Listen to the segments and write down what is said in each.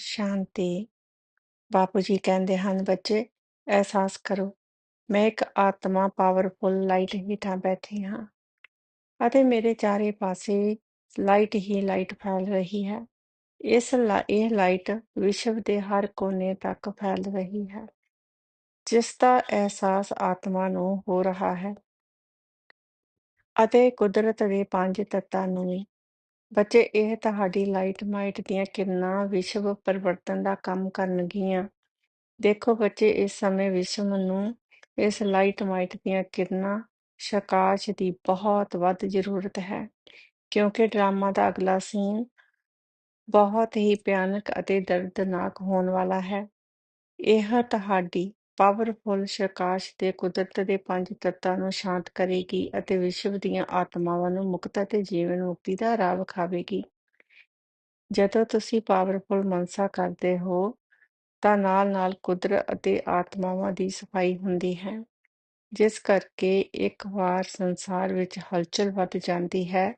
ਸ਼ਾਂਤੀ ਬਾਪੂ ਜੀ ਕਹਿੰਦੇ ਹਨ, ਬੱਚੇ ਅਹਿਸਾਸ ਕਰੋ, ਮੈਂ ਇੱਕ ਆਤਮਾ ਪਾਵਰਫੁਲ ਲਾਈਟ ਹੇਠਾਂ ਬੈਠੀ ਹਾਂ ਅਤੇ ਮੇਰੇ ਚਾਰੇ ਪਾਸੇ ਲਾਈਟ ਹੀ ਲਾਈਟ ਫੈਲ ਰਹੀ ਹੈ। ਇਸ ਲਾ- ਇਹ ਲਾਈਟ ਵਿਸ਼ਵ ਦੇ ਹਰ ਕੋਨੇ ਤੱਕ ਫੈਲ ਰਹੀ ਹੈ, ਜਿਸ ਦਾ ਅਹਿਸਾਸ ਆਤਮਾ ਨੂੰ ਹੋ ਰਿਹਾ ਹੈ ਅਤੇ ਕੁਦਰਤ ਦੇ ਪੰਜ ਤੱਤਾਂ ਨੂੰ ਵੀ। ਬੱਚੇ, ਇਹ ਤੁਹਾਡੀ ਲਾਈਟ ਮਾਈਟ ਦੀਆਂ ਕਿਰਨਾਂ ਵਿਸ਼ਵ ਪਰਿਵਰਤਨ ਦਾ ਕੰਮ ਕਰਨਗੀਆਂ। ਦੇਖੋ ਬੱਚੇ, ਇਸ ਸਮੇਂ ਵਿਸ਼ਵ ਨੂੰ ਇਸ ਲਾਈਟ ਮਾਈਟ ਦੀਆਂ ਕਿਰਨਾਂ ਸ਼ਕਾਸ਼ ਦੀ ਬਹੁਤ ਵੱਧ ਜ਼ਰੂਰਤ ਹੈ, ਕਿਉਂਕਿ ਡਰਾਮਾ ਦਾ ਅਗਲਾ ਸੀਨ ਬਹੁਤ ਹੀ ਭਿਆਨਕ ਅਤੇ ਦਰਦਨਾਕ ਹੋਣ ਵਾਲਾ ਹੈ। ਇਹ ਤੁਹਾਡੀ ਪਾਵਰਫੁੱਲ ਸ਼ਕਾਸ਼ ਦੇ ਕੁਦਰਤ ਦੇ ਪੰਜ ਤੱਤਾਂ ਨੂੰ ਸ਼ਾਂਤ ਕਰੇਗੀ ਅਤੇ ਵਿਸ਼ਵ ਦੀਆਂ ਆਤਮਾਵਾਂ ਨੂੰ ਮੁਕਤ ਅਤੇ ਜੀਵਨ ਮੁਕਤੀ ਦਾ ਰਾਹ ਵਿਖਾਵੇਗੀ। ਜਦੋਂ ਤੁਸੀਂ ਪਾਵਰਫੁੱਲ ਮਨਸਾ ਕਰਦੇ ਹੋ, ਤਾਂ ਨਾਲ-ਨਾਲ ਕੁਦਰਤ ਅਤੇ ਆਤਮਾਵਾਂ ਦੀ ਸਫ਼ਾਈ ਹੁੰਦੀ ਹੈ, ਜਿਸ ਕਰਕੇ ਇੱਕ ਵਾਰ ਸੰਸਾਰ ਵਿੱਚ ਹਲਚਲ ਵੱਧ ਜਾਂਦੀ ਹੈ,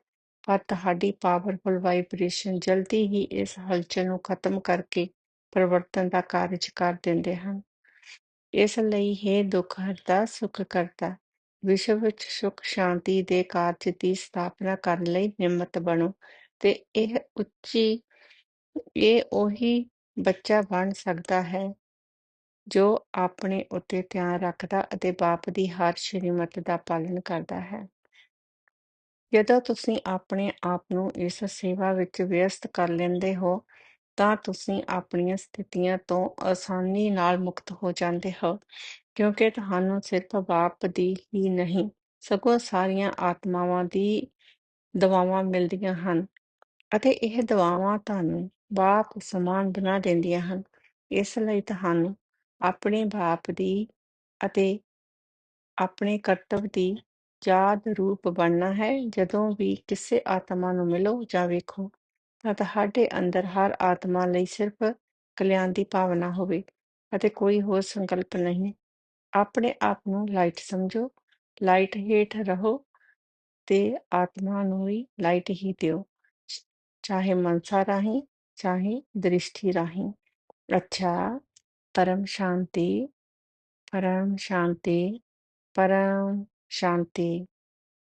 ਪਰ ਤੁਹਾਡੀ ਪਾਵਰਫੁੱਲ ਵਾਈਬ੍ਰੇਸ਼ਨ ਜਲਦੀ ਹੀ ਇਸ ਹਲਚਲ ਨੂੰ ਖਤਮ ਕਰਕੇ ਪਰਿਵਰਤਨ ਦਾ ਕਾਰਜ ਕਰ ਦਿੰਦੇ ਹਨ। ਇਸ ਲਈ ਹੈ ਦੁੱਖ ਹਰਦਾ ਸੁਖ ਕਰਤਾ ਵਿਸ਼ਵ ਵਿੱਚ ਸੁਖ, ਸ਼ਾਂਤੀ ਦੇ ਕਾਰਜ ਦੀ ਸਥਾਪਨਾ ਕਰਨ ਲਈ ਨਿਮਤ ਬਣੋ ਤੇ ਇਹ ਉੱਚੀ, ਇਹ ਉਹੀ ਬੱਚਾ ਬਣ ਸਕਦਾ ਹੈ ਜੋ ਆਪਣੇ ਉੱਤੇ ਧਿਆਨ ਰੱਖਦਾ ਅਤੇ ਬਾਪ ਦੀ ਹਰ ਸ਼੍ਰੀਮਤ ਦਾ ਪਾਲਣ ਕਰਦਾ ਹੈ। ਜਦੋਂ ਤੁਸੀਂ ਆਪਣੇ ਆਪ ਨੂੰ ਇਸ ਸੇਵਾ ਵਿੱਚ ਵਿਅਸਤ ਕਰ ਲੈਂਦੇ ਹੋ ਤਾਂ ਤੁਸੀਂ ਆਪਣੀਆਂ ਸਥਿਤੀਆਂ ਤੋਂ ਆਸਾਨੀ ਨਾਲ ਮੁਕਤ ਹੋ ਜਾਂਦੇ ਹੋ, ਕਿਉਂਕਿ ਤੁਹਾਨੂੰ ਸਿਰਫ ਬਾਪ ਦੀ ਹੀ ਨਹੀਂ, ਸਗੋਂ ਸਾਰੀਆਂ ਆਤਮਾਵਾਂ ਦੀ ਦਵਾਵਾਂ ਮਿਲਦੀਆਂ ਹਨ ਅਤੇ ਇਹ ਦਵਾਵਾਂ ਤੁਹਾਨੂੰ ਬਾਪ ਸਮਾਨ ਬਣਾ ਦਿੰਦੀਆਂ ਹਨ। ਇਸ ਲਈ ਤੁਹਾਨੂੰ ਆਪਣੇ ਬਾਪ ਦੀ ਅਤੇ ਆਪਣੇ ਕਰਤੱਵ ਦੀ ਯਾਦ ਰੂਪ ਬਣਨਾ ਹੈ। ਜਦੋਂ ਵੀ ਕਿਸੇ ਆਤਮਾ ਨੂੰ ਮਿਲੋ ਜਾਂ ਵੇਖੋ ਤੁਹਾਡੇ ਅੰਦਰ ਹਰ ਆਤਮਾ ਲਈ ਸਿਰਫ ਕਲਿਆਣ ਦੀ ਭਾਵਨਾ ਹੋਵੇ ਅਤੇ ਕੋਈ ਹੋਰ ਸੰਕਲਪ ਨਹੀਂ। ਆਪਣੇ ਆਪ ਨੂੰ ਲਾਈਟ ਸਮਝੋ, ਲਾਈਟ ਹੇਠ ਰਹੋ ਤੇ ਆਤਮਾ ਨੂੰ ਹੀ ਲਾਈਟ ਹੀ ਦਿਓ। ਚਾਹੇ ਮਨਸਾ ਰਾਹੀਂ, ਚਾਹੇ ਦ੍ਰਿਸ਼ਟੀ ਰਾਹੀਂ। ਅੱਛਾ, ਪਰਮ ਸ਼ਾਂਤੀ ਪਰਮ ਸ਼ਾਂਤੀ ਪਰਮ ਸ਼ਾਂਤੀ।